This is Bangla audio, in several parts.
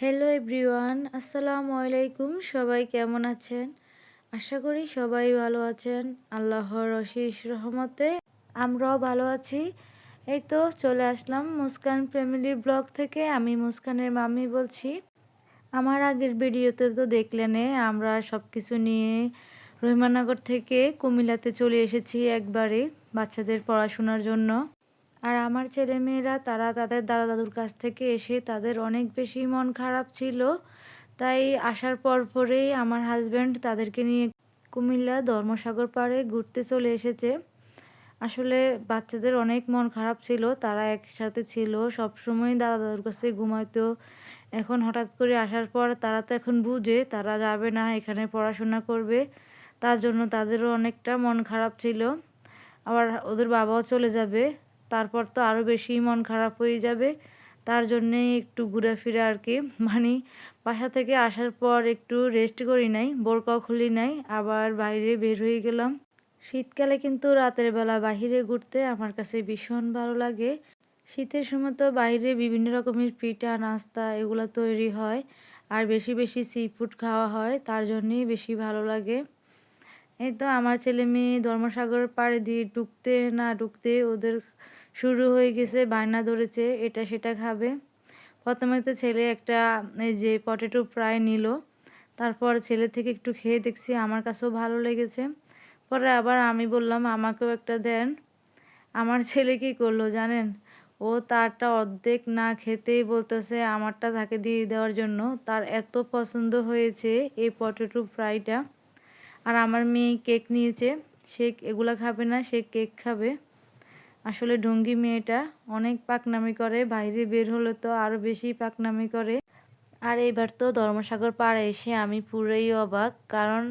হ্যালো এভরিওয়ান আসসালামু আলাইকুম সবাই কেমন আছেন? আশা করি সবাই ভালো আছেন। আল্লাহর অশেষ রহমতে আমরাও ভালো আছি। এই তো চলে আসলাম মুস্কান ফ্যামিলি ব্লগ থেকে। আমি মুস্কানের মামি বলছি। আমার আগের ভিডিওতে তো দেখলেনে আমরা সব কিছু নিয়ে রহিমানগর থেকে কুমিল্লাতে চলে এসেছি একবারে বাচ্চাদের পড়াশোনার জন্য। আর আমার ছেলেমেয়েরা, তারা তাদের দাদা দাদুর কাছ থেকে এসে তাদের অনেক বেশি মন খারাপ ছিল। তাই আসার পর পরেই আমার হাজব্যান্ড তাদেরকে নিয়ে কুমিল্লা ধর্মসাগর পাড়ে ঘুরতে চলে এসেছে। আসলে বাচ্চাদের অনেক মন খারাপ ছিল, তারা একসাথে ছিল সব সময় দাদা দাদুর কাছে ঘুমাইতো। এখন হঠাৎ করে আসার পর তারা তো এখন বুঝে, তারা যাবে না, এখানে পড়াশোনা করবে। তার জন্য তাদেরও অনেকটা মন খারাপ ছিল। আবার ওদের বাবাও চলে যাবে। তারপর তো আরও বেশি মন খারাপ হয়ে যাবে। তার জন্যেই একটু ঘুরে আর কি। মানে বাসা থেকে আসার পর একটু রেস্ট করি নাই বোরকাও খুলি নাই, আবার বাইরে বের হয়ে গেলাম। শীতকালে কিন্তু রাতের বেলা বাহিরে ঘুরতে আমার কাছে ভীষণ ভালো লাগে। শীতের সময় তো বাইরে বিভিন্ন রকমের পিঠা, নাস্তা এগুলো তৈরি হয়, আর বেশি বেশি সি ফুড খাওয়া হয়, তার জন্যেই বেশি ভালো লাগে। এই তো আমার ছেলে মেয়ে ধর্মসাগর পাড়ে দিয়ে ঢুকতে না ঢুকতে ওদের শুরু হয়ে গেছে, বায়না ধরেছে, এটা সেটা খাবে। প্রথমে তো ছেলে একটা, এই যে পটেটো ফ্রাই নিল। তারপর ছেলে থেকে একটু খেয়ে দেখছি, আমার কাছেও ভালো লেগেছে। পরে আবার আমি বললাম, আমাকেও একটা দেন। আমার ছেলে কি করল জানেন? ও তারটা অর্ধেক না খেতেই বলতেছে, আমারটা তাকে দিয়ে দেওয়ার জন্য। তার এত পছন্দ হয়েছে এই পটেটো ফ্রাইটা। আর আমার মেয়ে কেক নিয়েছে, সে এগুলা খাবে না, সে কেক খাবে। আসলে ডঙ্গি মেয়েটা অনেক পাকনামি করে, বাইরে বের হলে তো আরও বেশি পাকনামি করে। আর এবার তো ধর্মসাগর পাড়ে এসে আমি পুরোই অবাক, কারণ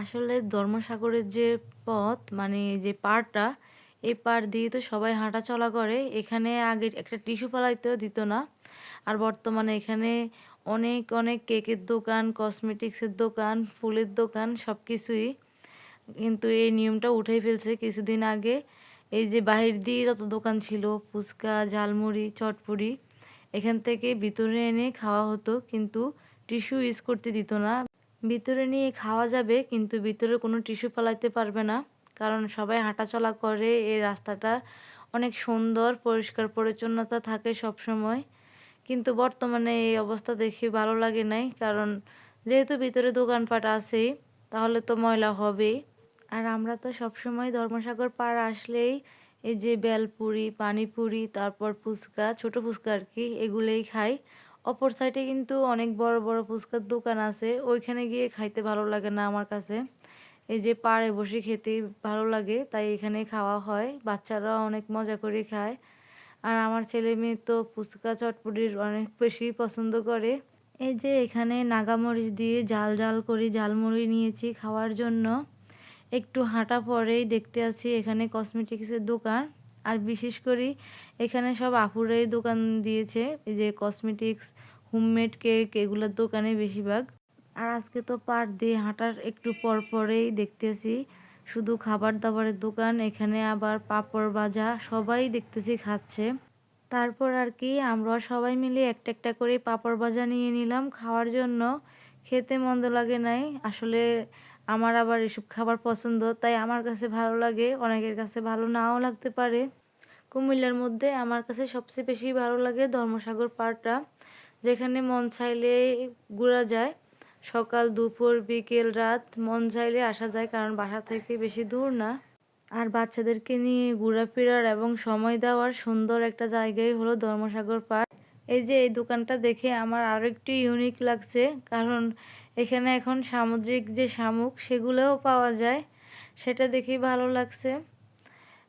আসলে ধর্মসাগরের যে পথ মানে যে পাড়টা, এই পাড় দিয়ে তো সবাই হাঁটা চলা করে। এখানে আগে একটা টিস্যু পালাইতেও দিত না। আর বর্তমানে এখানে অনেক অনেক কেকের দোকান, কসমেটিক্সের দোকান, ফুলের দোকান সব কিছুই কিন্তু এই নিয়মটা উঠেই ফেলছে কিছুদিন আগে। এই যে বাহির দিয়ে যত দোকান ছিল, ফুচকা, ঝালমুড়ি চটপুরি এখান থেকে ভিতরে এনে খাওয়া হতো, কিন্তু টিস্যু ইউজ করতে দিত না। ভিতরে নিয়ে খাওয়া যাবে, কিন্তু ভিতরে কোনো টিস্যু পালাইতে পারবে না, কারণ সবাই হাঁটাচলা করে, এই রাস্তাটা অনেক সুন্দর, পরিষ্কার, পরিচ্ছন্নতা থাকে সব সময় কিন্তু বর্তমানে এই অবস্থা দেখে ভালো লাগে নাই, কারণ যেহেতু ভিতরে দোকানপাট আছেই, তাহলে তো ময়লা হবেই। আর আমরা তো সবসময় ধর্মসাগর পাড় আসলেই এই যে বেলপুরি, পানিপুরি, তারপর ফুচকা, ছোট ফুচকা আর কি, এগুলোই খাই। অপর সাইডে কিন্তু অনেক বড় বড় ফুচকার দোকান আছে, ওইখানে গিয়ে খাইতে ভালো লাগে না আমার কাছে। এই যে পাড়ে বসে খেতে ভালো লাগে, তাই এখানে খাওয়া হয় বাচ্চারা অনেক মজা করে খায়। আর আমার ছেলে মেয়ে তো ফুচকা চটপুরির অনেক বেশি পছন্দ করে। এই যে এখানে নাগামরিচ দিয়ে জাল জাল করে জালমুড়ি নিয়েছি খাওয়ার জন্য। একটু হাঁটা পরেই দেখতে আছি এখানে কসমেটিক্সের দোকান। আর বিশেষ করে এখানে সব আপুরাই দোকান দিয়েছে, এই যে কসমেটিক্স, হোমমেড কেক, এগুলোর দোকানে বেশিরভাগ। আর আজকে তো পার দিয়ে হাঁটার একটু পর পরেই দেখতেছি শুধু খাবার দাবারের দোকান, এখানে আবার পাপড় ভাজা সবাই দেখতেছি খাচ্ছে। তারপর আর কি, আমরা সবাই মিলে একটা একটা করে পাপড় ভাজা নিয়ে নিলাম খাওয়ার জন্য। খেতে মন্দ লাগে নাই, আসলে আমার আবার এসব খাবার পছন্দ, তাই আমার কাছে ভালো লাগে, অনেকের কাছে ভালো নাও লাগতে পারে। কুমিল্লার মধ্যে আমার কাছে সবচেয়ে বেশি ভালো লাগে ধর্মসাগর পাড়টা, যেখানে মন চাইলে ঘোরা যায়। সকাল, দুপুর, বিকেল, রাত মন চাইলে আসা যায়, কারণ বাসা থেকে বেশি দূর না। আর বাচ্চাদেরকে নিয়ে ঘোরাফেরার এবং সময় দেওয়ার সুন্দর একটা জায়গাই হলো ধর্মসাগর পার্ক এই যে এই দোকানটা দেখে আমার আরও একটু ইউনিক লাগছে, কারণ এখানে এখন সামুদ্রিক যে শামুক, সেগুলোও পাওয়া যায়। সেটা দেখেই ভালো লাগছে।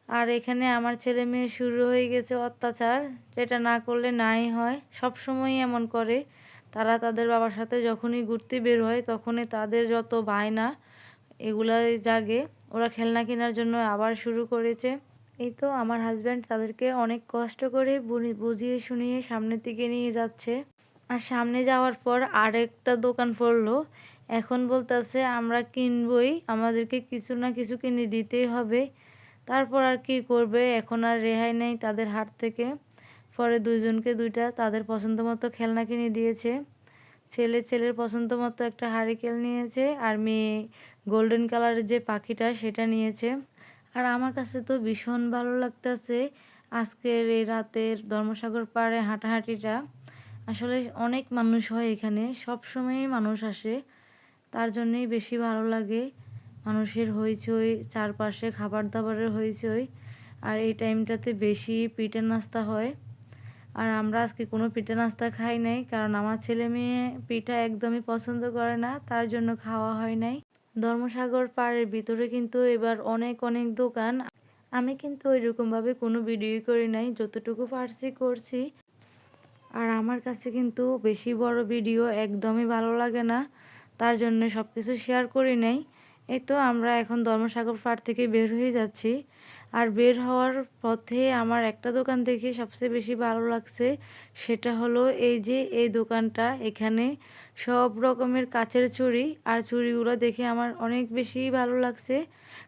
আর এখানে আমার ছেলে মেয়ে শুরু হয়ে গেছে অত্যাচার। যেটা না করলে নাই হয়। সব সময় এমন করে। তারা তাদের বাবার সাথে যখনই ঘুরতে বের হয়, তখনই তাদের যত বায়না এগুলাই জাগে। ওরা খেলনা কেনার জন্য আবার শুরু করেছে। এই তো আমার হাজব্যান্ড তাদেরকে অনেক কষ্ট করে বুঝিয়ে শুনিয়ে সামনের দিকে নিয়ে যাচ্ছে। আর সামনে যাওয়ার পর আরেকটা দোকান পড়ল। এখন বলতেছে, আমরা কিনবই, আমাদেরকে কিছু না কিছু কিনে দিতেই হবে। তারপর আর কি করবে? এখন আর রেহাই নেই তাদের হাট থেকে। পরে দুইজনকে দুইটা তাদের পছন্দ মতো খেলনা কিনে দিয়েছে। ছেলে ছেলের পছন্দ মতো একটা হারিকেল নিয়েছে আর মেয়ে গোল্ডেন কালারের যে পাখিটা সেটা নিয়েছে। আর আমার কাছে তো ভীষণ ভালো লাগতেছে আজকের এই রাতের ধর্মসাগর পাড়ে হাঁটাহাঁটিটা। আসলে অনেক মানুষ হয় এখানে। সব সময়ই মানুষ আসে। তার জন্যেই বেশি ভালো লাগে মানুষের হইচই, চারপাশে খাবার দাবারের হইচই। আর এই টাইমটাতে বেশি পিঠে নাস্তা হয়। আর আমরা আজকে কোনো পিঠে নাস্তা খাই নাই, কারণ আমার ছেলে মেয়ে পিঠা একদমই পছন্দ করে না, তার জন্য খাওয়া হয় নাই। ধর্মসাগর পাড়ের ভিতরে কিন্তু এবার অনেক অনেক দোকান। আমি কিন্তু ওইরকমভাবে কোনো ভিডিও করি নাই, যতটুকু পারছি করছি। আর আমার কাছে কিন্তু বেশি বড় ভিডিও একদমই ভালো লাগে না। তার জন্য সব কিছু শেয়ার করি নাই। এই তো আমরা এখন ধর্মসাগর পাড় থেকে বের হয়ে যাচ্ছি। আর বের হওয়ার পথে আমার একটা দোকান দেখে সবচেয়ে বেশি ভালো লাগছে সেটা হলো এই যে এই দোকানটা। এখানে সব রকমের কাচের চুড়ি আর চুড়িগুলো দেখে আমার অনেক বেশি ভালো লাগছে।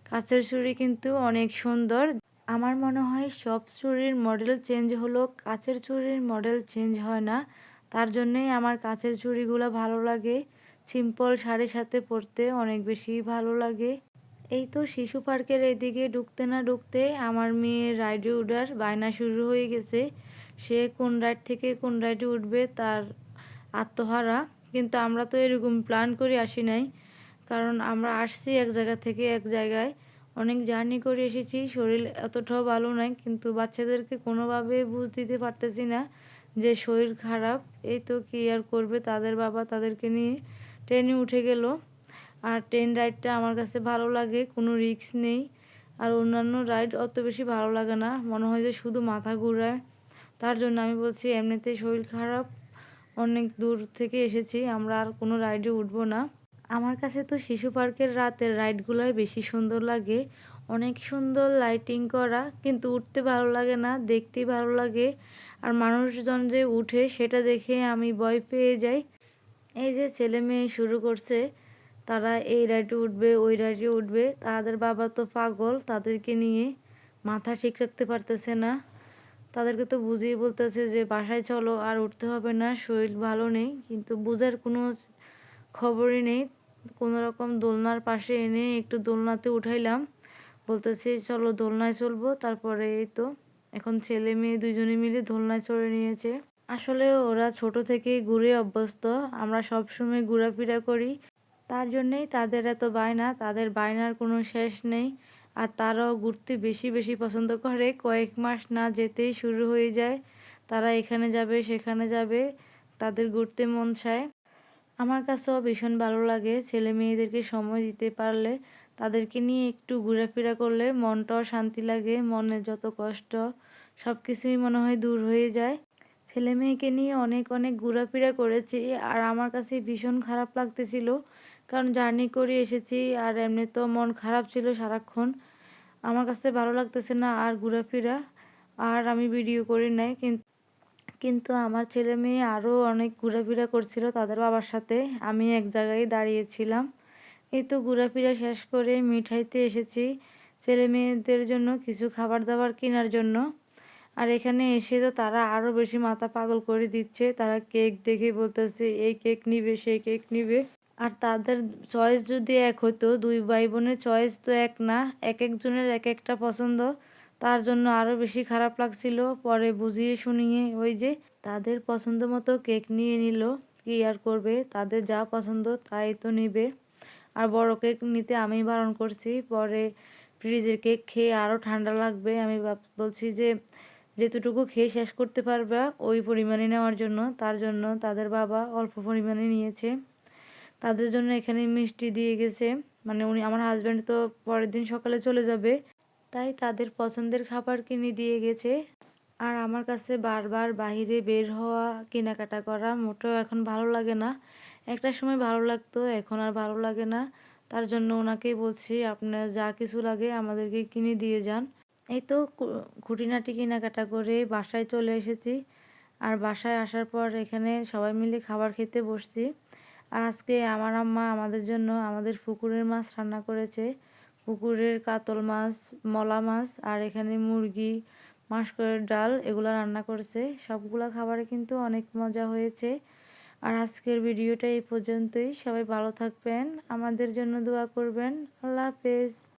কাচের চুড়ি কিন্তু অনেক সুন্দর। আমার মনে হয় সব চুড়ির মডেল চেঞ্জ হলো কাচের চুড়ির মডেল চেঞ্জ হয় না। তার জন্যেই আমার কাচের চুড়িগুলো ভালো লাগে। সিম্পল শাড়ির সাথে পরতে অনেক বেশি ভালো লাগে। এই তো শিশু পার্কের এদিকে ঢুকতে না ঢুকতে আমার মেয়ের রাইডে উঠার বায়না শুরু হয়ে গেছে। সে কোন রাইড থেকে কোন রাইডে উঠবে তার আত্মহারা। কিন্তু আমরা তো এরকম প্ল্যান করে আসি নাই। কারণ আমরা আসছি এক জায়গা থেকে এক জায়গায়। অনেক জার্নি করে এসেছি, শরীর এতটাও ভালো নাই, কিন্তু বাচ্চাদেরকে কোনোভাবে বুঝ দিতে পারতেছি না যে শরীর খারাপ, এই তো কী আর করবে তাদের বাবা তাদেরকে নিয়ে ট্রেনে উঠে গেল। আর ট্রেন রাইডটা আমার কাছে ভালো লাগে, কোনো রিস্ক নেই। আর অন্যান্য রাইড অত বেশি ভালো লাগে না, মনে হয় যে শুধু মাথা ঘুরায়। তার জন্য আমি বলছি এমনিতেই শরীর খারাপ, অনেক দূর থেকে এসেছি, আমরা আর কোনো রাইডে উঠবো না। আমার কাছে তো শিশু পার্কের রাতের রাইডগুলোই বেশি সুন্দর লাগে। অনেক সুন্দর লাইটিং করা, কিন্তু উঠতে ভালো লাগে না দেখতেই ভালো লাগে। আর মানুষজন যে উঠে, সেটা দেখে আমি ভয় পেয়ে যাই। এই যে ছেলে মেয়ে শুরু করছে, তারা এই রাইডে উঠবে, ওই রাইডে উঠবে। তাদের বাবা তো পাগল, তাদেরকে নিয়ে মাথা ঠিক রাখতে পারতেছে না। তাদেরকে তো বুঝিয়ে বলতেছে যে, বাসায় চলো, আর উঠতে হবে না, শরীর ভালো নেই। কিন্তু বোঝার কোনো খবরই নেই। কোনো রকম দোলনার পাশে এনে একটু দোলনাতে উঠাইলাম। বলতেছি, চলো দোলনায় চলবো। তারপরে এই তো, এখন ছেলে মেয়ে দুজনে মিলে দোলনায় চড়ে নিয়েছে। আসলে ওরা ছোট থেকেই ঘুরে অভ্যস্ত। আমরা সবসময় ঘোরাফেরা করি। তার জন্যেই তাদের এত বায়না, তাদের বায়নার কোনো শেষ নেই। আর তারাও ঘুরতে বেশি বেশি পছন্দ করে। কয়েক মাস না যেতেই শুরু হয়ে যায়। তারা এখানে যাবে, সেখানে যাবে। তাদের ঘুরতে মন চায়। আমার কাছেও ভীষণ ভালো লাগে। ছেলে মেয়েদেরকে সময় দিতে পারলে তাদেরকে নিয়ে একটু ঘোরাফেরা করলে মনটাও শান্তি লাগে, মনের যত কষ্ট সব কিছুই মনে হয় দূর হয়ে যায়। ছেলে মেয়েকে নিয়ে অনেক অনেক ঘোরাফেরা করেছি আর আমার কাছে ভীষণ খারাপ লাগতেছিল। কারণ জার্নি করে এসেছি আর এমনি তো মন খারাপ ছিল সারাক্ষণ। আমার কাছে ভালো লাগতেছে না আর ঘোরাফেরা। আর আমি ভিডিও করি নাই, কিন্তু কিন্তু আমার ছেলে মেয়ে আরও অনেক ঘোরাফেরা করছিল তাদের বাবার সাথে। আমি এক জায়গায় দাঁড়িয়েছিলাম। এই তো ঘোরাফেরা শেষ করে মিঠাইতে এসেছি ছেলে মেয়েদের জন্য কিছু খাবার দাবার কেনার জন্য। আর এখানে এসে তো তারা আরও বেশি মাথা পাগল করে দিচ্ছে। তারা কেক দেখে বলতেছে, এই কেক নিবে, সেই কেক নিবে। আর তাদের চয়েস যদি এক হতো, দুই ভাই বোনের চয়েস তো এক না, এক একজনের এক একটা পছন্দ। তার জন্য আরও বেশি খারাপ লাগছিল। পরে বুঝিয়ে শুনিয়ে ওই যে তাদের পছন্দ মতো কেক নিয়ে নিল, কি আর করবে? তাদের যা পছন্দ তাই তো নিবে। আর বড় কেক নিতে আমি বারণ করছি। পরে ফ্রিজের কেক খেয়ে আরও ঠান্ডা লাগবে। আমি বলছি যে যেতটুকু খেয়ে শেষ করতে পারবে ওই পরিমাণে নেওয়ার জন্য। তার জন্য তাদের বাবা অল্প পরিমাণে নিয়েছে। তাদের জন্য এখানে মিষ্টি দিয়ে গেছে। মানে উনি, আমার হাজব্যান্ড তো পরের দিন সকালে চলে যাবে। তাই তাদের পছন্দের খাবার কিনে দিয়ে গেছে। আর আমার কাছে বারবার বাহিরে বের হওয়া, কেনাকাটা করা মোটেও এখন ভালো লাগে না। একটা সময় ভালো লাগতো, এখন আর ভালো লাগে না। তার জন্য ওনাকেই বলছি, আপনার যা কিছু লাগে আমাদেরকে কিনে দিয়ে যান। এই তো খুঁটিনাটি কেনাকাটা করে বাসায় চলে এসেছি। আর বাসায় আসার পর এখানে সবাই মিলে খাবার খেতে বসছি। আর আজকে আমার আম্মা আমাদের জন্য আমাদের পুকুরের মাছ রান্না করেছে। পুকুরের কাতল মাছ, মলা মাছ আর এখানে মুরগি মাসকরের ডাল এগুলো রান্না করেছে। সবগুলো খাবারে কিন্তু অনেক মজা হয়েছে। আর আজকের ভিডিওটা এই পর্যন্তই। সবাই ভালো থাকবেন, আমাদের জন্য দোয়া করবেন। আল্লাহ হাফেজ।